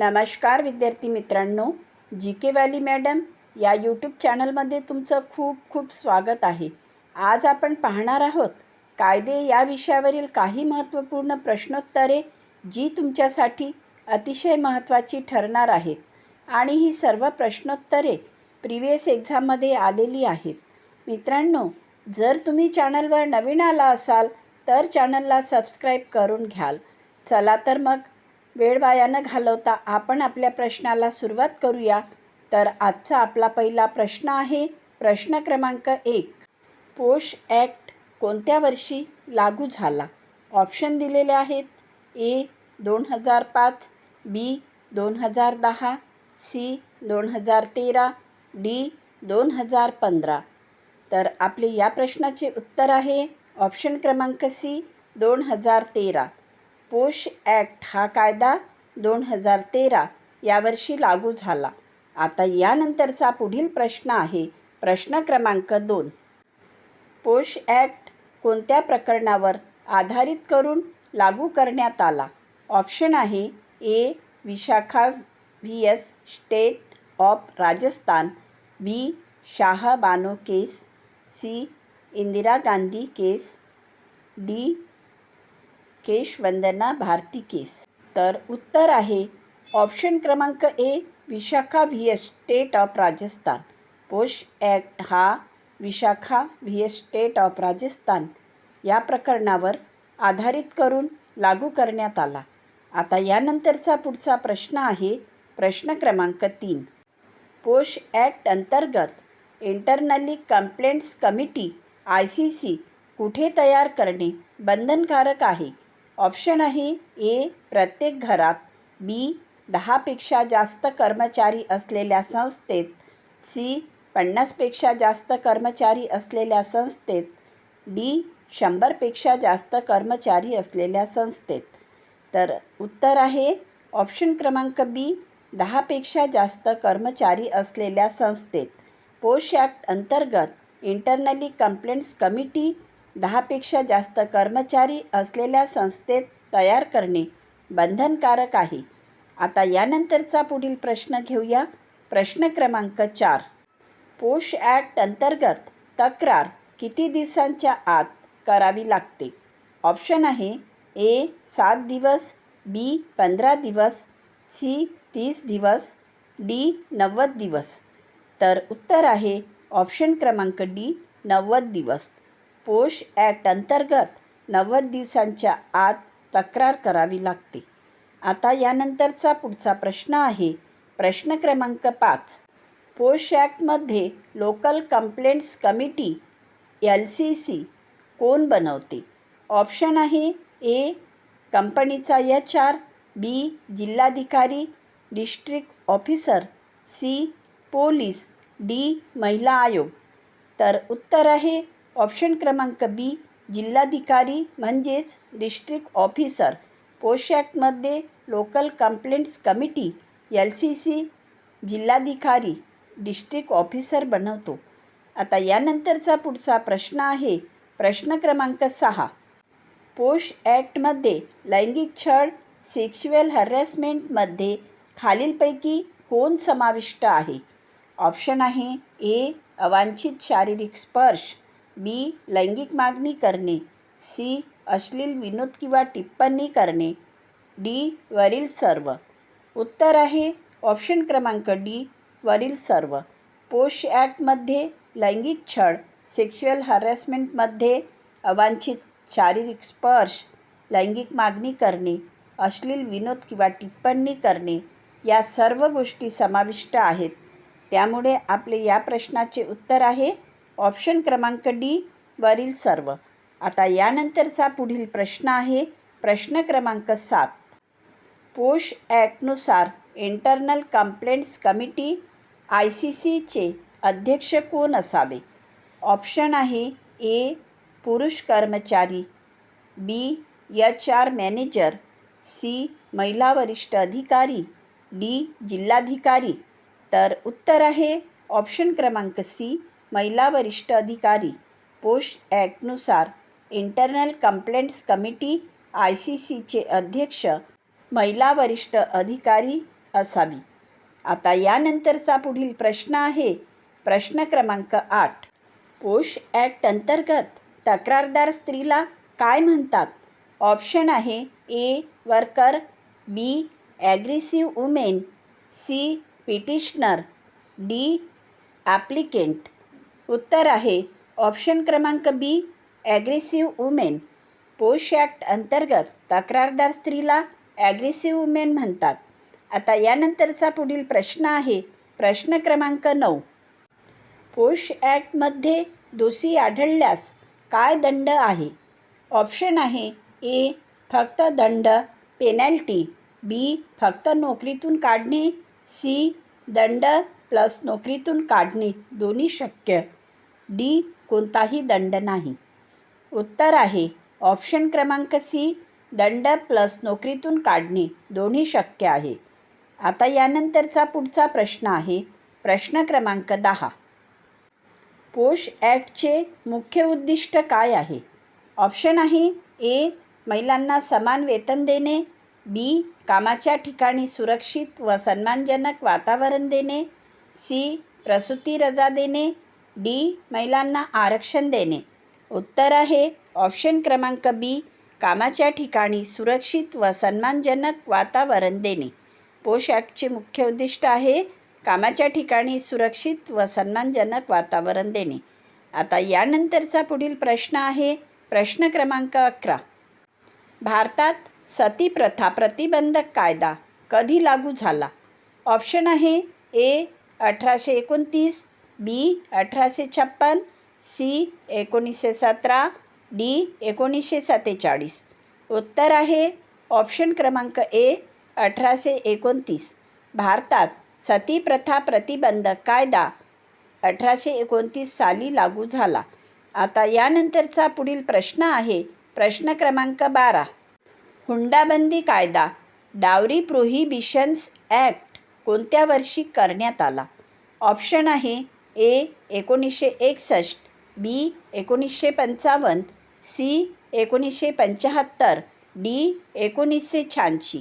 नमस्कार विद्यार्थी मित्रांनो जी के व्हॅली मॅडम या यूट्यूब चॅनलमध्ये तुमचं खूप खूप स्वागत आहे. आज आपण पाहणार आहोत कायदे या विषयावरील काही महत्त्वपूर्ण प्रश्नोत्तरे जी तुमच्यासाठी अतिशय महत्त्वाची ठरणार आहेत. आणि ही सर्व प्रश्नोत्तरे प्रिवियस एक्झाममध्ये आलेली आहेत. मित्रांनो जर तुम्ही चॅनलवर नवीन आला असाल तर चॅनलला सबस्क्राईब करून घ्याल. चला तर मग वेळ वाया न घालवता आपण आपल्या प्रश्नाला सुरुवात करूया. तर आजचा आपला पहिला प्रश्न आहे प्रश्न क्रमांक एक. पोष ॲक्ट कोणत्या वर्षी लागू झाला? ऑप्शन दिलेले आहेत ए दोन हजार पाच बी दोन हजार दहा सी दोन हजार तेरा डी दोन हजार पंधरा. तर आपले या प्रश्नाचे उत्तर आहे ऑप्शन क्रमांक सी दोन हजार तेरा. पोश ॲक्ट हा कायदा दोन हजार तेरा यावर्षी लागू झाला. आता यानंतरचा पुढील प्रश्न आहे प्रश्न क्रमांक दोन. पोश ॲक्ट कोणत्या प्रकरणावर आधारित करून लागू करण्यात आला? ऑप्शन आहे A Vishakha V. S. State of Rajasthan B Shah Bano case C Indira Gandhi case D Kesavananda Bharati case. तर उत्तर आहे ऑप्शन क्रमांक A Vishakha V S state of Rajasthan. POSH act हा Vishakha V S state of Rajasthan. या प्रकरणावर आधारित करून लागू करण्यात आला. आता यानंतरचा पुढचा प्रश्न आहे प्रश्न क्रमांक तीन. पोश ॲक्ट अंतर्गत internally complaints committee I C C कुठे तयार करणे बंधनकारक आहे? ऑप्शन आहे ए प्रत्येक घरात. बी दहापेक्षा जास्त कर्मचारी असलेल्या संस्थेत. सी पन्नासपेक्षा जास्त कर्मचारी असलेल्या संस्थेत. डी शंभरपेक्षा जास्त कर्मचारी असलेल्या संस्थेत. तर उत्तर आहे ऑप्शन क्रमांक बी दहापेक्षा जास्त कर्मचारी असलेल्या संस्थेत. पोस्ट ॲक्ट अंतर्गत इंटरनली कंप्लेंट्स कमिटी दहापेक्षा जास्त कर्मचारी असलेल्या संस्थेत तयार करणे बंधनकारक आहे. आता यानंतरचा पुढील प्रश्न घेऊया. प्रश्न क्रमांक चार. पोष ॲक्ट अंतर्गत तक्रार किती दिवसांच्या आत करावी लागते? ऑप्शन आहे ए सात दिवस बी पंधरा दिवस सी तीस दिवस डी नव्वद दिवस. तर उत्तर आहे ऑप्शन क्रमांक डी नव्वद दिवस. पोष ॲट अंतर्गत नव्वद दिवसांच्या आत तक्रार करावी लागते. आता यानंतरचा पुढचा प्रश्न आहे. प्रश्न क्रमांक पाच. POSH ॲक्टमध्ये local complaints committee L C C कोण बनवते? ऑप्शन आहे ए. कंपनीचा एच आर बी. जिल्हाधिकारी district officer C. Police D. महिला आयोग. तर उत्तर आहे ऑप्शन क्रमांक बी जिल्हाधिकारी म्हणजेच district officer. POSH ॲक्टमध्ये local complaints committee L C C जिल्हाधिकारी डिस्ट्रिक्ट ऑफिसर बनवतो. आता यानंतरचा पुढचा प्रश्न आहे. प्रश्न क्रमांक सहा. पोस्ट ॲक्टमध्ये लैंगिक छळ सेक्शुअल हॅरेसमेंटमध्ये खालीलपैकी कोण समाविष्ट आहे? ऑप्शन आहे ए अवांछित शारीरिक स्पर्श. बी लैंगिक मागणी करणे सी. अश्लील विनोद किंवा टिप्पणी करणे डी. वरील सर्व. उत्तर आहे ऑप्शन क्रमांक डी वरील सर्व. पोष ॲक्टमध्ये लैंगिक छळ सेक्शुअल हॅरेसमेंटमध्ये अवांछित शारीरिक स्पर्श लैंगिक मागणी करणे अश्लील विनोद किंवा टिप्पणी करणे या सर्व गोष्टी समाविष्ट आहेत. त्यामुळे आपले या प्रश्नाचे उत्तर आहे ऑप्शन क्रमांक डी वरील सर्व. आता यानंतरचा पुढील प्रश्न आहे. प्रश्न क्रमांक सात. POSH ॲक्टनुसार internal complaints committee I C सीचे अध्यक्ष कोण असावे? ऑप्शन आहे ए. पुरुष कर्मचारी B. H. R. Manager C. महिला वरिष्ठ अधिकारी डी. जिल्हाधिकारी. तर उत्तर आहे ऑप्शन क्रमांक सी. महिला वरिष्ठ अधिकारी POSH ॲक्टनुसार internal complaints committee I C सीचे अध्यक्ष महिला वरिष्ठ अधिकारी असावी. आता यानंतरचा पुढील प्रश्न आहे. प्रश्न क्रमांक आठ. पोश ॲक्ट अंतर्गत तक्रारदार स्त्रीला काय म्हणतात? ऑप्शन आहे A worker B aggressive women C petitioner D applicant. उत्तर आहे. ऑप्शन क्रमांक B aggressive women. POSH act अंतर्गत तक्रारदार स्त्रीला ॲग्रेसिव्ह वुमेन म्हणतात. आता यानंतरचा पुढील प्रश्न आहे. प्रश्न क्रमांक नऊ. पोश ॲक्टमध्ये दोषी आढळल्यास काय दंड आहे? ऑप्शन आहे ए फक्त दंड पेनल्टी बी फक्त नोकरीतून काढणे सी दंड प्लस नोकरीतून काढणे दोन्ही शक्य. डी कोणताही दंड नाही. उत्तर आहे ऑप्शन क्रमांक सी दंड प्लस नोकरीतून काढणे दोन्ही शक्य आहे. आता यानंतरचा पुढचा प्रश्न आहे प्रश्न क्रमांक दहा. पोश ॲक्टचे मुख्य उद्दिष्ट काय आहे? ऑप्शन आहे ए महिलांना समान वेतन देणे बी कामाच्या ठिकाणी सुरक्षित व सन्मानजनक वातावरण देणे सी प्रसूती रजा देणे डी महिलांना आरक्षण देणे. उत्तर आहे ऑप्शन क्रमांक बी कामाच्या ठिकाणी सुरक्षित व सन्मानजनक वातावरण देणे. पोशाखचे मुख्य उद्दिष्ट आहे कामाच्या ठिकाणी सुरक्षित व सन्मानजनक वातावरण देणे. आता यानंतरचा पुढील प्रश्न आहे प्रश्न क्रमांक अकरा. भारतात सती प्रथा प्रतिबंधक कायदा कधी लागू झाला? ऑप्शन आहे ए अठराशे एकोणतीस बी अठराशे छप्पन सी एकोणीसशे सतरा डी एकोणीसशे सत्तेचाळीस. उत्तर आहे ऑप्शन क्रमांक ए अठराशे एकोणतीस. भारतात सती प्रथा प्रतिबंधक कायदा अठराशे एकोणतीस साली लागू झाला. आता यानंतरचा पुढील प्रश्न आहे प्रश्न क्रमांक बारा. हुंडाबंदी कायदा डावरी प्रोहिबिशन्स ॲक्ट कोणत्या वर्षी करण्यात आला? ऑप्शन आहे ए एकोणीसशे एकसष्ट बी एकोणीसशे पंचावन्न सी एकोणीसशे पंच्याहत्तर डी एकोणीसशे शहाऐंशी.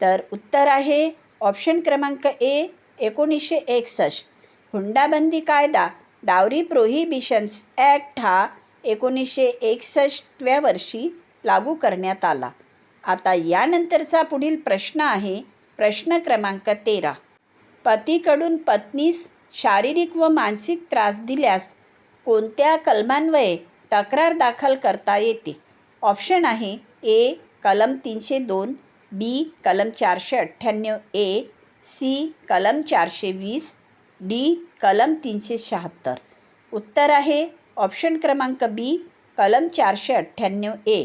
तर उत्तर आहे ऑप्शन क्रमांक ए एकोणीसशे एकसष्ट. हुंडाबंदी कायदा डावरी प्रोहिबिशन्स ॲक्ट हा एकोणीसशे एकसष्टव्या वर्षी लागू करण्यात आला. आता यानंतरचा पुढील प्रश्न आहे प्रश्न क्रमांक तेरा. पतीकडून पत्नीस शारीरिक व मानसिक त्रास दिल्यास कोणत्या कलमान्वये तक्रार दाखल करता येते? ऑप्शन आहे ए कलम तीनशे दोन बी कलम चारशे अठ्ठ्याण्णव ए सी कलम चारशे वीस डी कलम तीनशे शहात्तर. उत्तर आहे ऑप्शन क्रमांक बी कलम चारशे अठ्ठ्याण्णव ए.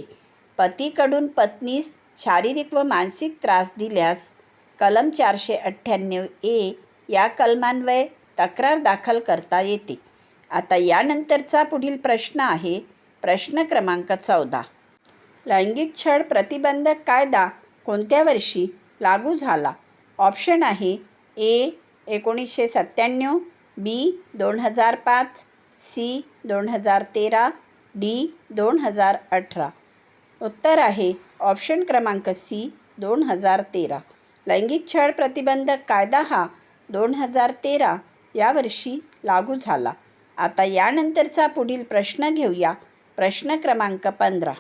पतीकडून पत्नीस शारीरिक व मानसिक त्रास दिल्यास कलम चारशे अठ्ठ्याण्णव ए या कलमान्वये तक्रार दाखल करता येते. आता यानंतरचा पुढील प्रश्न आहे प्रश्न क्रमांक चौदा. लैंगिक छळ प्रतिबंधक कायदा कोणत्या वर्षी लागू झाला? ऑप्शन आहे ए एकोणीसशे सत्त्याण्णव बी दोन हजार पाच सी दोन हजार तेरा डी दोन हजार अठरा. उत्तर आहे ऑप्शन क्रमांक सी दोन हजार तेरा. लैंगिक छळ प्रतिबंधक कायदा हा दोन हजार तेरा यावर्षी लागू झाला. आता यानंतरचा पुढील प्रश्न घेऊया. प्रश्न क्रमांक पंधरा.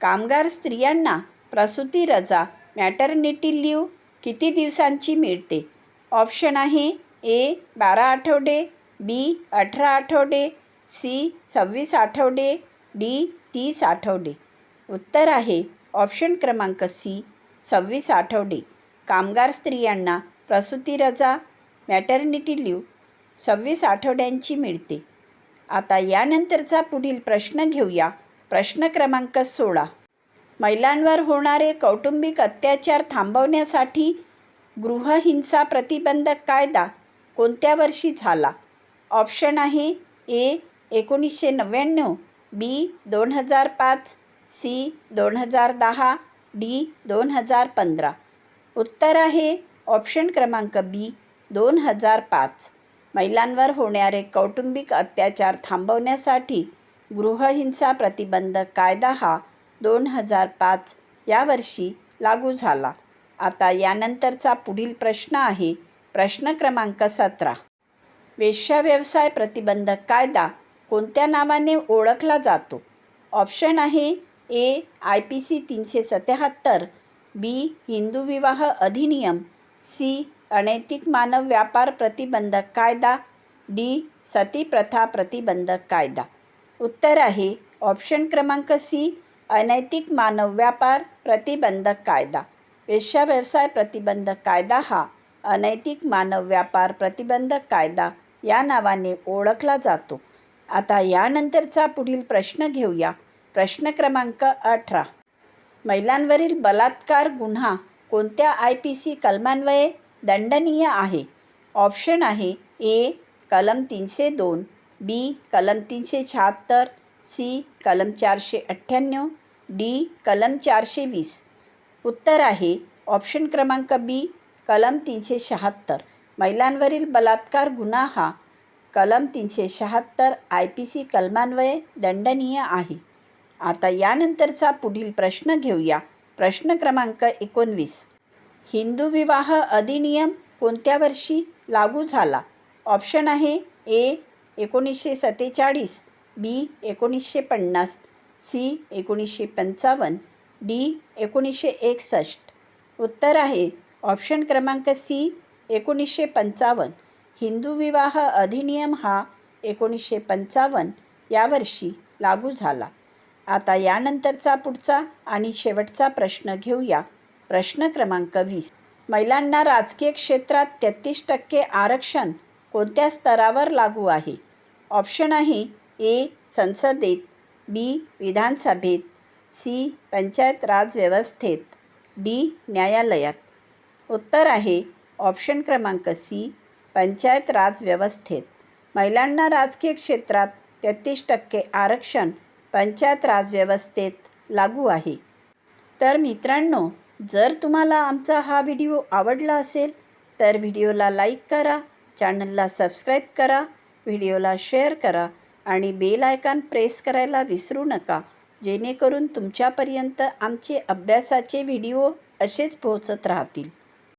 कामगार स्त्रियांना प्रसूती रजा मॅटर्निटी लिव्ह किती दिवसांची मिळते? ऑप्शन आहे ए बारा आठवडे बी अठरा आठवडे सी सव्वीस आठवडे डी तीस आठवडे. उत्तर आहे ऑप्शन क्रमांक सी सव्वीस आठवडे. कामगार स्त्रियांना प्रसूती रजा मॅटर्निटी लिव्ह सव्वीस आठवड्यांची मिळते. आता यानंतरचा पुढील प्रश्न घेऊया. प्रश्न क्रमांक सोळा. महिलांवर होणारे कौटुंबिक अत्याचार थांबवण्यासाठी गृहहिंसा प्रतिबंधक कायदा कोणत्या वर्षी झाला? ऑप्शन आहे ए एकोणीसशे नव्याण्णव बी दोन हजार पाच सी दोन हजार दहा डी दोन हजार पंधरा. उत्तर आहे ऑप्शन क्रमांक बी दोन हजार पाच. महिलांवर होणारे कौटुंबिक अत्याचार थांबवण्यासाठी गृहहिंसा प्रतिबंधक कायदा हा दोन हजार पाच या वर्षी लागू झाला. आता यानंतरचा पुढील प्रश्न आहे प्रश्न क्रमांक सतरा. वेश्याव्यवसाय प्रतिबंधक कायदा कोणत्या नावाने ओळखला जातो? ऑप्शन आहे ए आय पी सी तीनशे सत्याहत्तर बी हिंदू विवाह अधिनियम सी अनैतिक मानव व्यापार प्रतिबंधक कायदा डी सती प्रथा प्रतिबंधक कायदा. उत्तर आहे ऑप्शन क्रमांक सी अनैतिक मानव व्यापार प्रतिबंधक कायदा. वेश्याव्यवसाय प्रतिबंधक कायदा हा अनैतिक मानव व्यापार प्रतिबंधक कायदा या नावाने ओळखला जातो. आता यानंतरचा पुढील प्रश्न घेऊया. प्रश्न क्रमांक अठरा. महिलांवरील बलात्कार गुन्हा कोणत्या आय पी सी कलमान्वये? दंडनीय आहे. ऑप्शन आहे ए कलम तीनशे दोन बी कलम तीनशे शहात्तर सी कलम चारशे अठ्ठ्याण्णव डी कलम चारशे वीस. उत्तर आहे ऑप्शन क्रमांक बी कलम तीनशे शहात्तर. महिलांवरील बलात्कार गुन्हा हा कलम तीनशे शहात्तर आय पी सी कलमान्वये दंडनीय आहे. आता यानंतरचा पुढील प्रश्न घेऊया. प्रश्न क्रमांक एकोणवीस. हिंदू विवाह अधिनियम कोणत्या वर्षी लागू झाला? ऑप्शन आहे ए एकोणीसशे सत्तेचाळीस बी एकोणीसशे पन्नास सी एकोणीसशे पंचावन्न डी एकोणीसशे एकसष्ट. उत्तर आहे. ऑप्शन क्रमांक सी एकोणीसशे पंचावन्न. हिंदू विवाह अधिनियम हा एकोणीसशे पंचावन्न यावर्षी लागू झाला. आता यानंतरचा पुढचा आणि शेवटचा प्रश्न घेऊया. प्रश्न क्रमांक वीस. महिलांना राजकीय क्षेत्रात तेहतीस टक्के आरक्षण कोणत्या स्तरावर लागू आहे? ऑप्शन आहे ए संसदेत बी विधानसभेत सी पंचायत राज व्यवस्थेत डी न्यायालयात. उत्तर आहे ऑप्शन क्रमांक सी पंचायत राज व्यवस्थेत. महिलांना राजकीय क्षेत्रात तेहतीस टक्के आरक्षण पंचायत राज व्यवस्थेत लागू आहे. तर मित्रांनो जर तुम्हाला आमचा हा व्हिडिओ आवडला असेल तर व्हिडिओला लाईक करा चॅनलला सबस्क्राईब करा व्हिडिओला शेअर करा आणि बेल आयकॉन प्रेस करायला विसरू नका. जेणेकरून तुमच्यापर्यंत आमचे अभ्यासाचे व्हिडिओ असेच पोहोचत राहतील.